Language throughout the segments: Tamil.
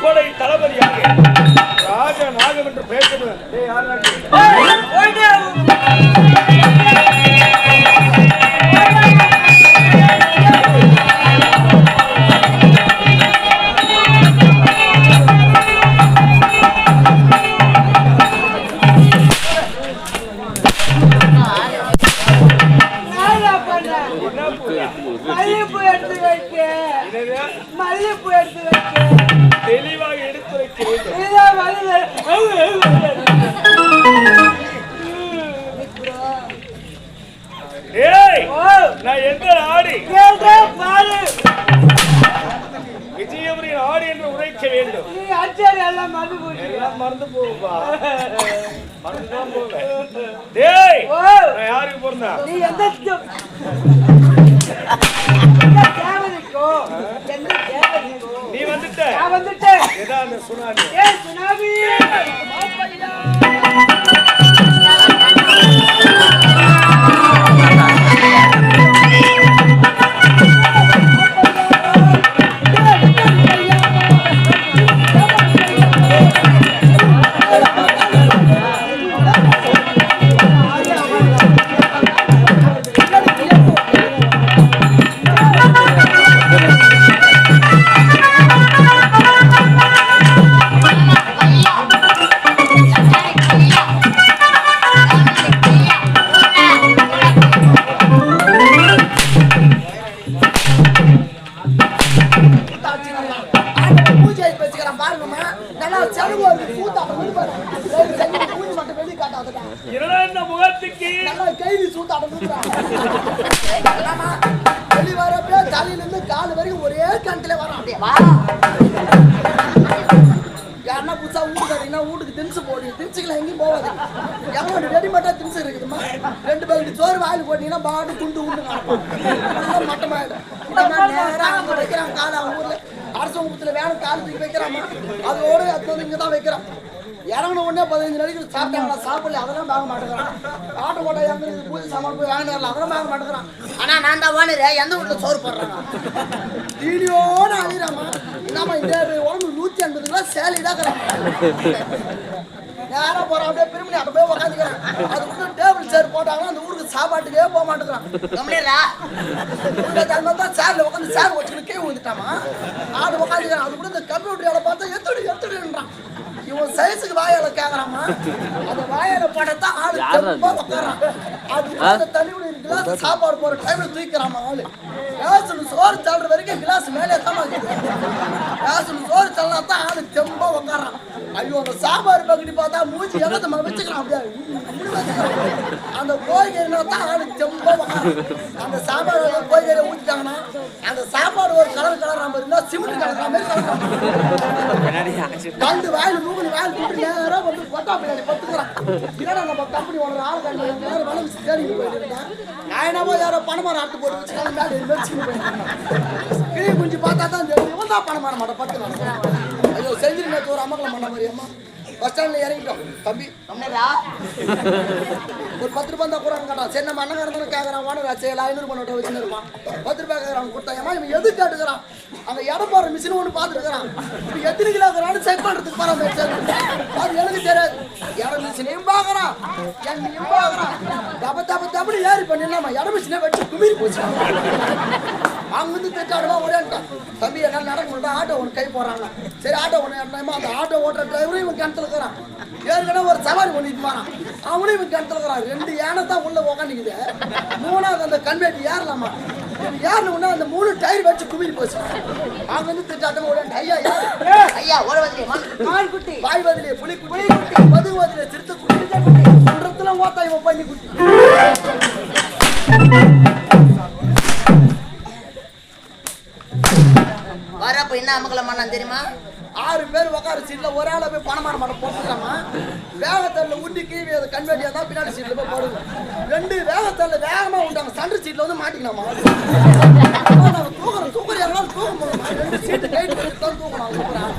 முப்படை தளபதியாக ராஜ நாகம் என்று பேசுகிறேன்? மல்லிகைப்பூ எடுத்து வைக்க? மல்லிகைப்பூ எடுத்து வைக்க தெளிவாக எடுத்து வைக்க வேண்டும் இதான் மல்லிகை. ஏய் நான் எந்த ஆடி? பாரு விஜயபுரியின் ஆடி என்று உரைக்க வேண்டும். எல்லாம் மறந்து போச்சு எல்லாம் மறந்து போகும்பா. மறந்துதான் போவேன். டேய் நான் யாருக்கு பிறந்தா நீ எந்த ஏதா அந்த சுனாமி! சுனாமி என்னடா இந்த முகத்துக்கு? கைதி வந்துடுறான் வெளியே வரப்ப தலையில இருந்து கால் வரைக்கும் ஒரே கணத்துல வரான். அப்படியே வா. யாருன்னா புதுசா வீட்டுக்கு வரீங்கன்னா வீட்டுக்கு திணிச்சு போடு. திணிச்சுக்கலாம் எங்கேயும் போகாது. எவ்வளோ ரெடிமேட்டா திணிச்சு இருக்குதுமா ரெண்டு பேருக்கு சோறு வாயில் போட்டீங்கன்னா பாட்டு துண்டு உண்டு நடக்கும். மட்டமாயிடும். இந்த மாதிரி நேரா அங்க வைக்கிறான் காலை அவங்க ஊர்ல. அரசு ஊத்துல வேலை கால் தூக்கி வைக்கிறாமா அதோட அது வந்து இங்க தான் வைக்கிறான். இறங்கின உடனே பதினஞ்சு நாளைக்கு சாப்பிட்டாங்களா சாப்பிடல அதெல்லாம் வாங்க மாட்டேங்கிறான். ஆட்டோ போட்டா எங்க பூஜை சாமான் போய் வாங்கிட்டு அதெல்லாம் வாங்க மாட்டேங்கிறான். ஆனா நான் தான் ஓனர் எந்த வீட்டுல சோறு போடுறேன் தீனியோட அழிறாமா என்னம்மா இந்த உடம்பு நூத்தி ஐம்பது கிலோ சேலி தான் நேரம் போறான் அப்படியே திரும்பி அப்ப போய் உக்காந்துக்கிறேன். அதுக்குள்ள டேபிள் சேர் போட்டாங்கன்னா அந்த ஊருக்கு சாப்பாட்டுக்கே போக மாட்டேங்கிறான். கம்மியா தான் சேர்ல உட்காந்து சேர் வச்சுக்கிட்டு கீழே விழுந்துட்டாமா? ஆடு உட்காந்துக்கிறேன் அது கூட இந்த கம்ப்யூட்டர் வேலை பார்த்தா வாயால கேக்குறாமா அந்த வாயால படத்தான் ஆளு தெம்பா உட்காரான் அது கூட இருக்குல்ல சாப்பாடு போற டைம்ல தூக்கிறாமா ஆளு. கிளாஸ்ல சோறு தள்ளுற வரைக்கும் கிளாஸ் மேலே தான் கிளாஸ்ல சோறு தள்ளா தான் ஆளு தெம்பா உட்காரான் ஐயோ அந்த சாம்பார் பக்கடி பார்த்தா மூஞ்சி எவ்வளவு வச்சுக்கிறான் அப்படியே. அந்த கோழிக்கறி தான் ஆளு தெம்பா உட்காரான் அந்த சாம்பார் கோழிக்கறி ஊத்திட்டாங்கன்னா அந்த சாப்பாடு ஒரு கலர் கலர் நம்ம இருந்தா சிமெண்ட் கலர் மாதிரி கண்டு வாயில் மூணு வாயில் கூட்டி நேரா வந்து கொட்டா பின்னாடி பத்துக்கிறான் என்னடா நம்ம கம்பெனி ஓனர் ஆள் கண்டு வேற வேலை தேடிட்டு போயிட்டு இருக்கேன் நான் என்னவோ யாரோ பணமரம் ஆட்டு போட்டு வச்சுக்காங்க மேலே கிளி குஞ்சு பார்த்தா தான் தெரியும். இவன் தான் பணமரம் மாட்ட பத்து ஐயோ செஞ்சிரு நேற்று ஒரு அமக்கலம் பண்ண மாதிரி அம்மா பஸ் ஸ்டாண்ட்ல இறங்கிட்டோம். தம்பி. ஒரு பத்து ரூபாய் தான் கூட கேட்டான் சரி நம்ம அண்ணன் கேட்கறான் வாடகை சரி ஐநூறு பண்ண வச்சுன்னு இருப்பான் பத்து ரூபாய் கேட்கறான் கொடுத்தாயம்மா இவன் எது கேட்டுக்கிறான் அங்க இடம் போற மிஷின் ஒன்று பார்த்துருக்கிறான். இப்போ எத்தனை கிலோ இருக்கிறான்னு செக் பண்றதுக்கு போறான் அது எனக்கு தெரியாது. இடம் மிஷினையும் பார்க்கறான்? என்னையும் பார்க்கறான்? தப்ப தப்ப தப்புன்னு ஏறி பண்ணிடலாமா இடம் மிஷினை வச்சு குமிரி போச்சு அங்கிருந்து திட்டாடுமா ஓடியான்ட்டான் தம்பி என்னால் நடக்க முடியல. ஆட்டோ ஒன்று கை போறாங்க சரி ஆட்டோ ஒன்று ஏறினாமா அந்த ஆட்டோ ஓட்டுற டிரைவரும் இவன் கிணத்துல இருக்கிறான். ஏற்கனவே ஒரு சவாரி பண்ணிட்டு போறான். அவனும் இவன் கிணத்துல இருக்கிறான். ரெண்டு யானை தான் உள்ள உக்காந்துக்குது. மூணாவது அந்த கன்வேட்டி ஏறலாமா? ஏறின உடனே அந்த மூணு டயர் வச்சு குமிரி போச்சு. அங்கிருந்து திட்டாட்டமா ஓடியான்ட்டு ஐயா யாரு ஐயா ஓட வந்து மான் குட்டி வாய் பதிலே புலி குட்டி மது பதிலே சிறுத்தை குட்டி குன்றத்துல ஓத்தா இவன் பண்ணி குட்டி வரப்ப என்ன அமக்கலம் பண்ணான் தெரியுமா? ஆறு பேர் உட்கார சீட்ல ஒரு ஆளை போய் பணமான மாடம் போட்டுக்கிறாமா வேகத்தல்ல உண்டி கீழே அதை கண்வெட்டியா தான் பின்னாடி சீட்ல போய் போடுங்க. ரெண்டு வேகத்தல்ல வேகமா உண்டாங்க சண்டை சீட்ல வந்து மாட்டிக்கலாமா தூக்குறோம் தூக்குற யாரும் தூக்க முடியும் ரெண்டு சீட்டு கைட்டு தான் தூக்கணும் தூக்குறான்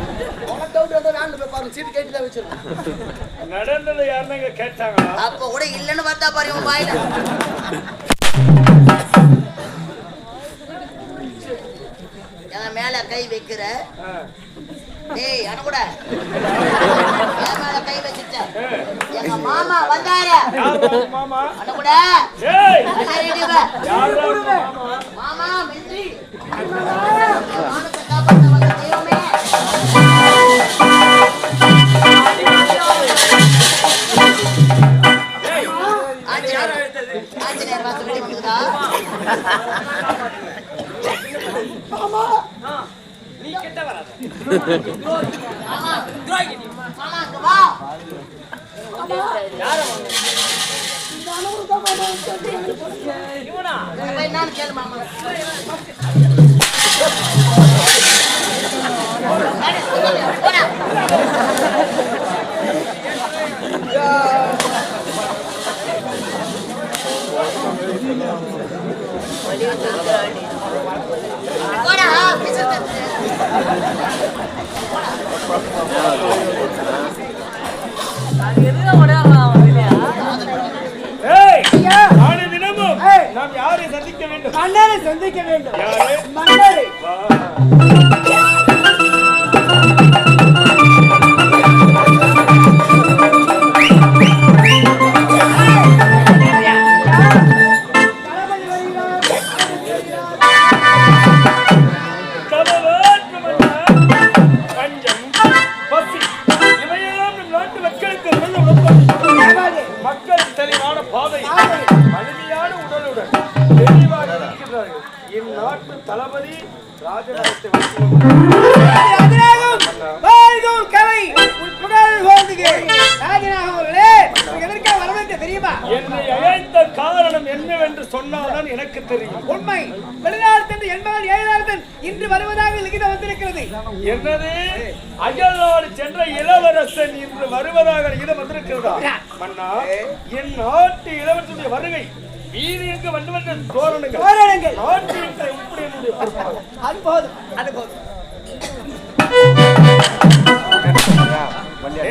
உனக்கு டவுட் இருந்தா வேன்ல போய் பாருங்க. சீட்டு கைட்டு தான் வச்சிருக்கோம் நடந்ததை யாருன்னு கேட்டாங்களா? அப்ப கூட இல்லன்னு பார்த்தா பாரு உன் வாயில. மேல கை வைக்கிற. ஏய் அனுகுட என் மேல கை வச்சுட்ட. எங்க மாமா வந்தாரு. மாமா ஏய். மாமா? மாமா மின்றி மானத்தை காப்பாற்ற வந்த தெய்வமே. ஏய் ஆஞ்சநேயர் ஆஞ்சநேயர் வாசல் மாமா. மாமா இங்க வா போய் நாம் யாரை சந்திக்க வேண்டும்? மன்னரை சந்திக்க வேண்டும். மன்னரை. என்னை அழைத்த காரணம் என்னவென்று சொன்னால்தான் எனக்கு தெரியும். உண்மை. வெளிநாடு என்பவன் ஏழாளன் இன்று வருவதாக லிகிதம் வந்திருக்கிறது. என்னது? அயல்நாடு சென்ற இளவரசன் இன்று வருவதாக இது வந்திருக்கிறதா? மன்னா என் நாட்டு இளவரசனுடைய வருகை. வீதிக்கு வந்து வந்த தோரணங்கள். தோரணங்கள். பொறுப்பாகும். அது போதும் அது போதும்.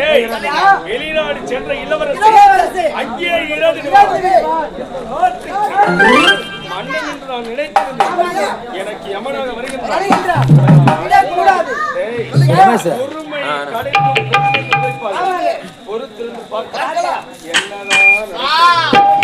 ஏய், வெளிநாடு சென்ற இளவரசே. அங்கே நாட்டுக்கு மன்னன் என்று நான் நினைத்திருந்தேன். எனக்கு யமனாக வருகின்றான். வருகின்றார். பொறுமை கடைக்கும். பொறுத்திருந்து பார்க்கலாம். என்னதான்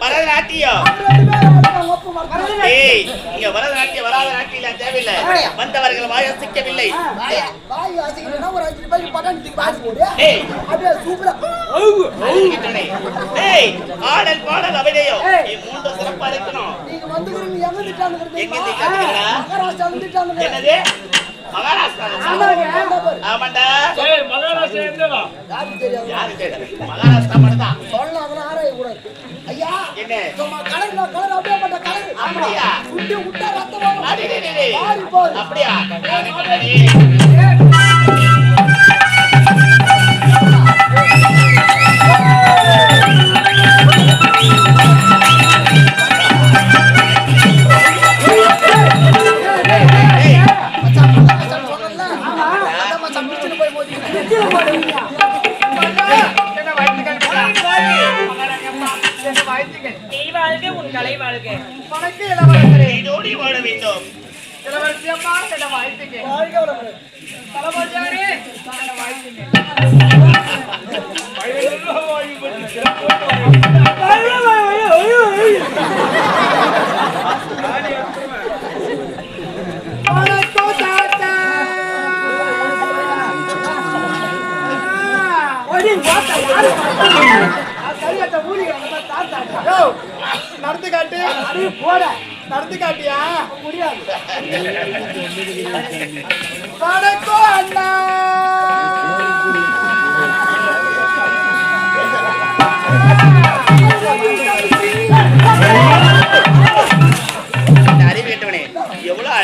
பரதநாட்டியம் இங்க பரதநாட்டியம் வராத நாட்டியம் தேவையில்லை. வந்தவர்கள் வாய் அசைக்கலைன்னா ஒரு அஞ்சு ரூபாய்க்கு பட்டாணத்துக்கு வாங்கி போடு. ஏய். அப்படியே சூப்பரா அழுகின்றனை. ஏய் ஆடல் பாடல் அபிநயம் மூன்று சிறப்பா இருக்கணும். நீங்க வந்துக்கிறீங்க எங்க திட்டாங்க எங்க திட்டானுங்கடா? மகாராஷ்டிரா திட்டாங்க என்னது? மகாராஷ்டிரா. ஆமாண்டா. மகாராஷ்டிரா மட்டும்தான். என்ன சும்மா கலர் அப்படியே பட்ட கலர் அப்படியா? சுண்டி விட்டா ரத்தம் வரும். மாறி போகுது. அப்படியா நான் நிக்கிறேன். ஏய், மச்சான், மச்சான் சொன்னேன்ல? அதான் மச்சான் பிடிச்சிட்டு போய் மோதிக்கிறேன். இதோடு வாழ வேண்டும். வாழ்க வளமுடன். வயலெல்லாம் வாங்கி போட்டு சிறப்பு நடந்து காட்டு போட நடந்து காட்டியா முடியாது வணக்கம் அண்ணா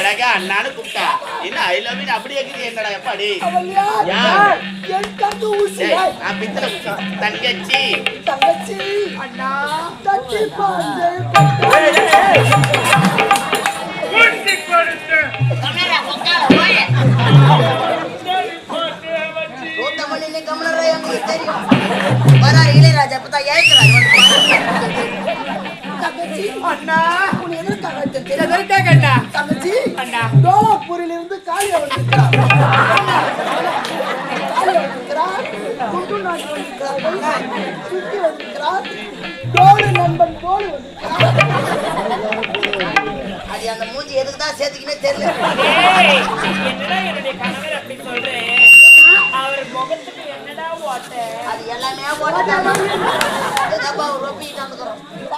அழகா அண்ணான்னு கூப்பிட்டா. என்ன ஐ லவ் யூ அப்படியே இருக்குது என்னடா எப்பாடி? அவள் யார்? யார்? என் தங்க ஊசி ஏய், நான் பித்தளை ஊசி. தங்கச்சி. தங்கச்சி. அண்ணா. தட்டி பாஞ்சு குட்டி கொடுத்து. கமலரா உட்கார போய். போட்டு வச்சு சூத்தமல்லி கமலரா எங்களுக்கு தெரியும். வராரு இளையராஜா இப்பதான் ஏற்கிறாரு. தங்கச்சி. அண்ணா உன்னை எதற்காக தெரியும்? தங்கச்சி அண்ணா. காளி வந்திருக்கிறார். காளி வந்திருக்கிறார். குண்டு நாட்டு வந்திருக்கிறார்கள் சுத்தி வந்திருக்கிறார். டோலு நண்பன் டோலு வந்திருக்கிறார். அது அந்த மூஞ்சி எதுக்கு தான் சேர்த்துக்கினே தெரியல. என்னடா என்னுடைய கணவர் அப்படி சொல்றேன் அவர் முகத்துக்கு என்னடா ஓட்ட? அது எல்லாமே வந்துக்கிறோம்